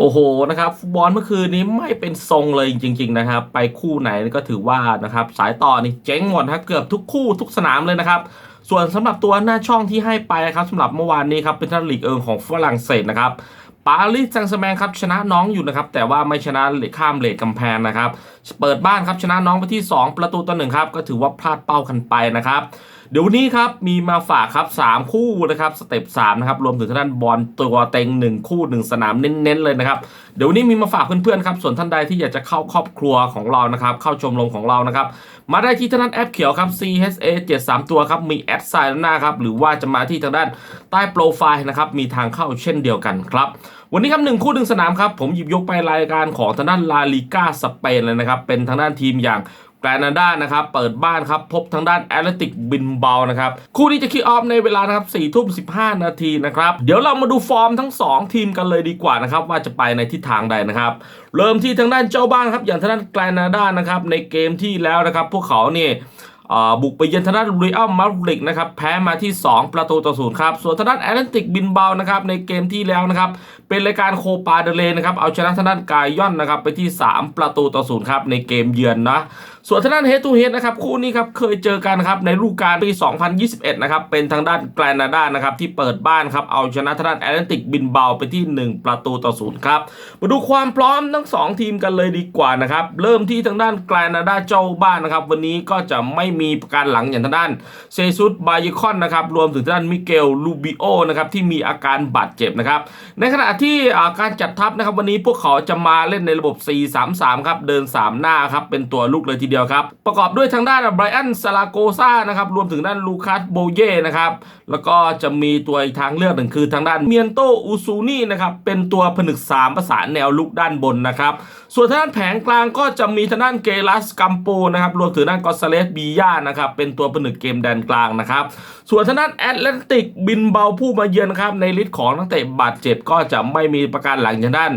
โอ้โหนะครับฟุตบอลเมื่อคืนนี้ไม่เป็นทรงเลยจริง ๆ นะครับ ไปคู่ไหนก็ถือว่านะครับสายต่อนี่เจ๊งหมดครับเกือบทุกคู่ทุกสนามเลยนะครับ ส่วนสำหรับตัวหน้าช่องที่ให้ไปครับสำหรับเมื่อวานนี้ครับเป็นทันลีกเอิงของฝรั่งเศสนะครับปารีสแซงต์แชร์แมงครับชนะน้องอยู่นะครับแต่ว่าไม่ชนะข้ามเลทกำแพงนะครับ เปิดบ้านครับชนะน้องไปที่ 2 ประตูต่อหนึ่งครับก็ถือว่าพลาดเป้ากันไปนะครับ เดี๋ยววันนี้ครับมีมาฝากครับ 3 คู่นะครับสเต็ป3นะครับรวมถึงทางด้านบอลตัวเต็ง 1 คู่ 1 สนามเน้นๆเลยนะครับเดี๋ยววันนี้มีมาฝากเพื่อนๆครับส่วนท่านใดที่อยากจะเข้าครอบครัวของเรานะครับเข้าชมรมของเรานะครับมาได้ที่ทางด้านแอปเขียวครับ CHA 73 ตัวครับมีแอดไซน์หน้าครับหรือว่าจะมาที่ทางด้านใต้โปรไฟล์นะครับมีทางเข้าเช่นเดียวกันครับวันนี้ครับหนึ่งคู่หนึ่งสนามครับผมหยิบยกไปรายการของทางด้านลาลิก้าสเปนเลยนะครับเป็นทางด้านทีมอย่าง แกรนาดานะครับเปิดบ้านครับพบทางด้านแอตเลติกบินเบานะครับคู่นี้จะคิกออฟในเวลานะครับ4ทุ่ม15นาทีนะครับเดี๋ยวเรามาดูฟอร์มทั้ง 2 ทีมกันเลยดีกว่านะครับว่าจะไปในทิศทางใดนะครับเริ่มที่ทางด้านเจ้าบ้านครับอย่างทางด้านแกรนาดานะครับในเกมที่แล้วนะครับพวกเขาเนี่ยบุกไปเยือนทางด้านเรอัลมาดริดนะครับแพ้มาที่ 2 ประตูต่อศูนย์ครับส่วนทางด้านแอตเลติกบินเบานะครับในเกมที่แล้วนะครับ เป็นรายการโคปาเดเลนะครับ เอาชนะทางด้านกายย่อนนะครับ ไปที่ 3 ประตูต่อศูนย์ครับในเกมเยือนนะส่วนทางด้านเฮดทูเฮดนะครับคู่นี้ครับเคยเจอกันครับในฤดูกาลปี 2021 นะครับเป็นทางด้านแกรนาดานะครับที่เปิดบ้านครับเอาชนะทางด้านแอตแลนติกบินเบาไปที่ 1 ประตูต่อศูนย์ครับมาดูความพร้อมทั้ง 2 ทีมกันเลยดีกว่านะครับเริ่มที่ทางด้านแกรนาดาเจ้าบ้านนะครับวันนี้ก็จะไม่มีประการหลังอย่างทางด้านเซซุสบายคอนนะครับรวมถึงทางด้านมิเกลลูบิโอนะครับที่มีอาการบาดเจ็บนะครับในขณะที่การจัดทัพนะครับวันนี้พวกเขาจะมาเล่นในระบบ 4-3-3 ครับ เดิน 3 หน้าครับ เป็นตัวลูกเลยทีเดียวครับ ประกอบด้วยทางด้านไบรอันซาลาโกซานะครับ รวมถึงด้านลูคัสโบเย่นะครับ แล้วก็จะมีตัวอีกทางเลือกหนึ่งคือทางด้านเมียนโตอูซูนี่นะครับ เป็นตัวผนึก 3 ประสานแนวลุกด้านบนนะครับ ส่วนทางด้านแผงกลางก็จะมีทางด้านเกลัสกัมโปนะครับ รวมถึงด้านกอสเลสบีย่านะครับ เป็นตัวผนึกเกมแดนกลางนะครับ ส่วนทางด้านแอตแลนติกบินเบาผู้มาเยือนครับในลิสต์ของนักเตะบาดเจ็บก็จะไม่มีประการหลังจากด้าน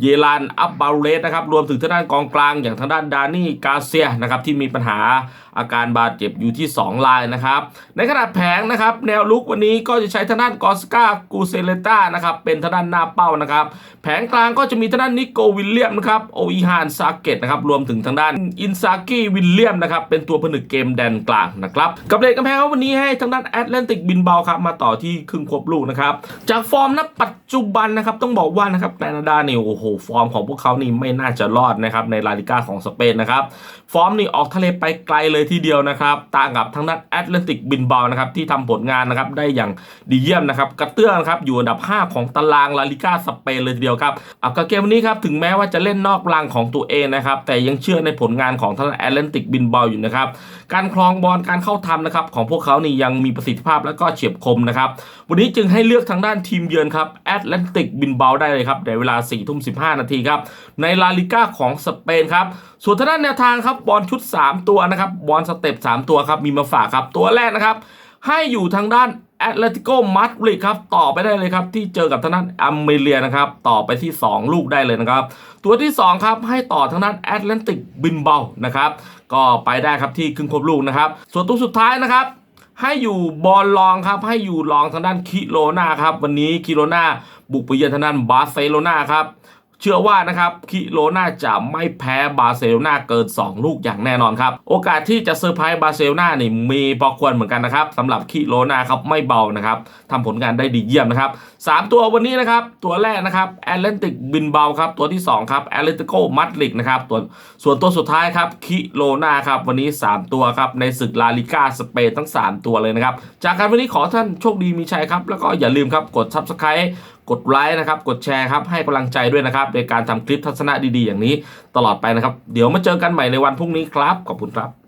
เยลานอับบาเรสนะครับรวมถึงทางด้านกองกลางอย่างทางด้านดานี่กาเซียนะครับที่มีปัญหา อาการบาดเจ็บอยู่ที่2ลายนะครับ ในขณะแผงนะครับ แนวลุกวันนี้ก็จะใช้ทางด้านกอสกากูเซเลต้านะครับเป็นทางด้านหน้าเป้านะครับ แผงกลางก็จะมีทางด้านนิโกวิลเลียมนะครับโออีฮานซาเกตนะครับรวมถึงทางด้านอินซากิวิลเลียมนะครับเป็นตัวผนึกเกมแดนกลางนะครับกับเลกกำแพงวันนี้ให้ทางด้านแอตแลนติกบินเบาครับมาต่อที่ครึ่งควบลูกนะครับจากฟอร์มณปัจจุบันนะครับต้องบอกว่านะครับแคนาดาเนี่ยโอ้โหฟอร์มของพวกเขานี่ไม่น่าจะรอดนะครับในลาลิก้าของสเปนนะครับฟอร์มนี่ออกทะเลไปไกลเลยทีเดียวนะครับต่างกับทางด้านแอตแลนติกบินเบานะครับที่ทำผลงานนะครับได้อย่างดีเยี่ยมนะครับกระเตื้องครับอยู่อันดับ 5 ของตารางลาลิก้าสเปนเลยทีเดียวครับเอากับเกมวันนี้ครับถึงแม้ว่าจะเล่นนอกรังของตัวเองนะครับแต่ยังเชื่อในผลงานของทางด้านแอตแลนติกบินเบาอยู่นะครับการครองบอลการเข้าทำนะครับของพวกเขานี่ยังมีประสิทธิภาพและก็เฉียบคมนะครับวันนี้จึงให้เลือกทางด้านทีมเยือนครับแอตแลนติกบินเบาได้เลยครับในเวลา4ทุ่ม15นาทีครับในลาลิก้าของสเปนครับส่วนทางด้านแนวทางครับบอลชุด 3 ตัวนะครับบอลสเต็ป3ตัวครับมีมาฝากครับตัวแรกนะครับ ให้อยู่ทางด้านแอตเลติโกมาดริดครับต่อไปได้เลยครับ ที่เจอกับทางด้านอัมเมเลียนะครับ ต่อไปที่ 2 ลูกได้เลยนะครับ ตัวที่ 2 ครับ ให้ต่อทางด้านแอตแลนติกบินเบลนะครับ ก็ไปได้ครับที่ครึ่งครบลูกนะครับ ส่วนตัวสุดท้ายนะครับ ให้อยู่บอลลองครับ ให้อยู่ลองทางด้านคิโรนาครับ วันนี้คิโรนาบุกไปเยือนทางด้านบาร์เซโลนาครับ เชื่อว่านะครับคิโรนาจะไม่แพ้บาร์เซโลนาเกิน 2 ลูกอย่างแน่นอนครับ โอกาสที่จะเซอร์ไพรส์บาร์เซโลนานี่มีพอควรเหมือนกันนะครับสำหรับคิโรนาครับไม่เบานะครับทำผลงานได้ดีเยี่ยมนะครับ 3 ตัววันนี้นะครับ ตัวแรกนะครับแอตแลนติกบินเบาครับตัวที่ 2 ครับแอตเลติโกมัดริกนะครับตัวส่วนตัวสุดท้ายครับคิโรนาครับวันนี้ 3 ตัวครับในศึกลาลิก้าสเปนทั้ง 3 ตัวเลยนะครับจากการวันนี้ขอท่านโชคดีมีชัยครับแล้วก็อย่าลืมครับกด Subscribe กดไลค์นะครับ กดแชร์ครับ ให้กำลังใจด้วยนะครับ ในการทำคลิปทัศนะดีๆ อย่างนี้ตลอดไปนะครับ เดี๋ยวมาเจอกันใหม่ในวันพรุ่งนี้ครับ ขอบคุณครับ